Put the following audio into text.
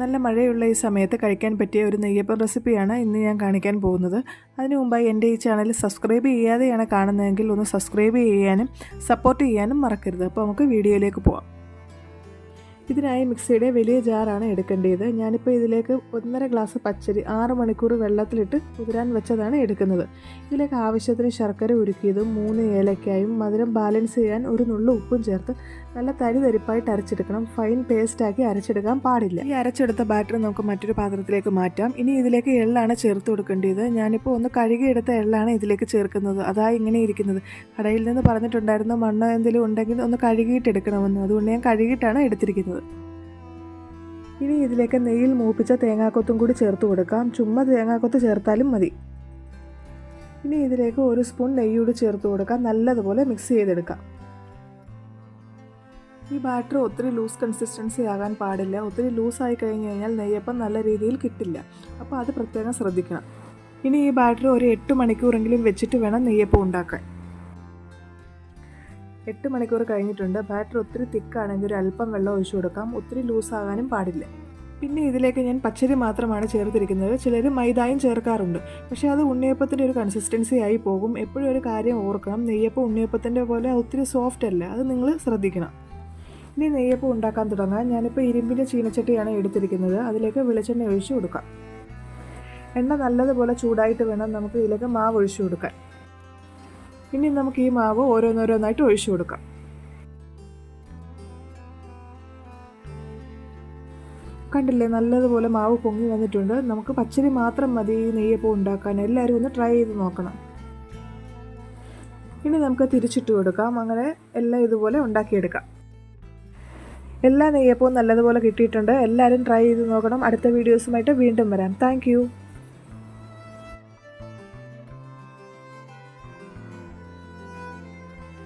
നല്ല മഴയുള്ള ഈ സമയത്ത് കഴിക്കാൻ പറ്റിയ ഒരു നെയ്യപ്പം റെസിപ്പിയാണ് ഇന്ന് ഞാൻ കാണിക്കാൻ പോകുന്നത്. അതിനു മുമ്പായി എന്റെ ഈ ചാനൽ സബ്സ്ക്രൈബ് ചെയ്യാതെയാണ് കാണുന്നതെങ്കിൽ ഒന്ന് സബ്സ്ക്രൈബ് ചെയ്യാനും സപ്പോർട്ട് ചെയ്യാനും മറക്കരുത്. അപ്പോൾ നമുക്ക് വീഡിയോയിലേക്ക് പോവാം. ഇതിനായി മിക്സിയുടെ വലിയ ജാറാണ് എടുക്കേണ്ടത്. ഞാനിപ്പോൾ ഇതിലേക്ക് ഒന്നര ഗ്ലാസ് പച്ചരി ആറ് മണിക്കൂർ വെള്ളത്തിലിട്ട് കുതിരാൻ വെച്ചതാണ് എടുക്കുന്നത്. ഇതിലേക്ക് ആവശ്യത്തിന് ശർക്കര ഉരുക്കിയതും മൂന്ന് ഏലക്കായും മധുരം ബാലൻസ് ചെയ്യാൻ ഒരു നുള്ളു ഉപ്പും ചേർത്ത് നല്ല തരി തരിപ്പായിട്ട് അരച്ചെടുക്കണം. ഫൈൻ പേസ്റ്റാക്കി അരച്ചെടുക്കാൻ പാടില്ല. ഈ അരച്ചെടുത്ത ബാറ്റർ നമുക്ക് മറ്റൊരു പാത്രത്തിലേക്ക് മാറ്റാം. ഇനി ഇതിലേക്ക് എള്ളാണ് ചേർത്ത് കൊടുക്കേണ്ടത്. ഞാനിപ്പോൾ ഒന്ന് കഴുകിയെടുത്ത എള്ളാണ് ഇതിലേക്ക് ചേർക്കുന്നത്. അതാ ഇങ്ങനെ ഇരിക്കുന്നത്. കടയിൽ നിന്ന് പറഞ്ഞിട്ടുണ്ടായിരുന്നു മണ്ണ് എന്തെങ്കിലും ഉണ്ടെങ്കിൽ ഒന്ന് കഴുകിയിട്ടെടുക്കണമെന്ന്. അതുകൊണ്ട് ഞാൻ കഴുകിയിട്ടാണ് എടുത്തിരിക്കുന്നത്. ഇനി ഇതിലേക്ക് നെയ്യിൽ മൂപ്പിച്ച തേങ്ങാക്കൊത്തും കൂടി ചേർത്ത് കൊടുക്കാം. ചുമ്മാ തേങ്ങാക്കൊത്ത് ചേർത്താലും മതി. ഇനി ഇതിലേക്ക് ഒരു സ്പൂൺ നെയ്യൂടി ചേർത്ത് കൊടുക്കാം. നല്ലതുപോലെ മിക്സ് ചെയ്തെടുക്കാം. ഈ ബാറ്റർ ഒത്തിരി ലൂസ് കൺസിസ്റ്റൻസി ആകാൻ പാടില്ല. ഒത്തിരി ലൂസായി കഴിഞ്ഞ് കഴിഞ്ഞാൽ നെയ്യപ്പം നല്ല രീതിയിൽ കിട്ടില്ല. അപ്പോൾ അത് പ്രത്യേകം ശ്രദ്ധിക്കണം. ഇനി ഈ ബാറ്റർ ഒരു എട്ട് മണിക്കൂറെങ്കിലും വെച്ചിട്ട് വേണം നെയ്യപ്പം ഉണ്ടാക്കാൻ. എട്ട് മണിക്കൂർ കഴിഞ്ഞിട്ടുണ്ട്. ബാറ്റർ ഒത്തിരി തിക്കാണെങ്കിൽ ഒരു അല്പം വെള്ളം ഒഴിച്ചു കൊടുക്കാം. ഒത്തിരി ലൂസാകാനും പാടില്ല. പിന്നെ ഇതിലേക്ക് ഞാൻ പച്ചരി മാത്രമാണ് ചേർത്തിരിക്കുന്നത്. ചിലർ മൈദായും ചേർക്കാറുണ്ട്. പക്ഷേ അത് ഉണ്ണിയപ്പത്തിന്റെ ഒരു കൺസിസ്റ്റൻസി ആയി പോകും. എപ്പോഴും ഒരു കാര്യം ഓർക്കണം. നെയ്യപ്പം ഉണ്ണിയപ്പത്തിന്റെ പോലെ ഒത്തിരി സോഫ്റ്റ് അല്ല. അത് നിങ്ങൾ ശ്രദ്ധിക്കണം. ഇനി നെയ്യപ്പം ഉണ്ടാക്കാൻ തുടങ്ങാം. ഞാനിപ്പോൾ ഇരുമ്പിന്റെ ചീനച്ചട്ടിയാണ് എടുത്തിരിക്കുന്നത്. അതിലേക്ക് വെളിച്ചെണ്ണ ഒഴിച്ചു കൊടുക്കാം. എണ്ണ നല്ലതുപോലെ ചൂടായിട്ട് വേണം നമുക്ക് ഇതിലേക്ക് മാവ് ഒഴിച്ചു കൊടുക്കാൻ. ഇനി നമുക്ക് ഈ മാവ് ഓരോന്നോരോന്നായിട്ട് ഒഴിച്ചു കൊടുക്കാം. കണ്ടില്ലേ നല്ലതുപോലെ മാവ് പൊങ്ങി വന്നിട്ടുണ്ട്. നമുക്ക് പച്ചരി മാത്രം മതി നെയ്യപ്പം ഉണ്ടാക്കാൻ. എല്ലാവരും ഒന്ന് ട്രൈ ചെയ്ത് നോക്കണം. ഇനി നമുക്ക് തിരിച്ചിട്ട് കൊടുക്കാം. അങ്ങനെ എല്ലാം ഇതുപോലെ ഉണ്ടാക്കിയെടുക്കാം. എല്ലാ നെയ്യപ്പവും നല്ലതുപോലെ കിട്ടിയിട്ടുണ്ട്. എല്ലാവരും ട്രൈ ചെയ്ത് നോക്കണം. അടുത്ത വീഡിയോസുമായിട്ട് വീണ്ടും വരാം. താങ്ക്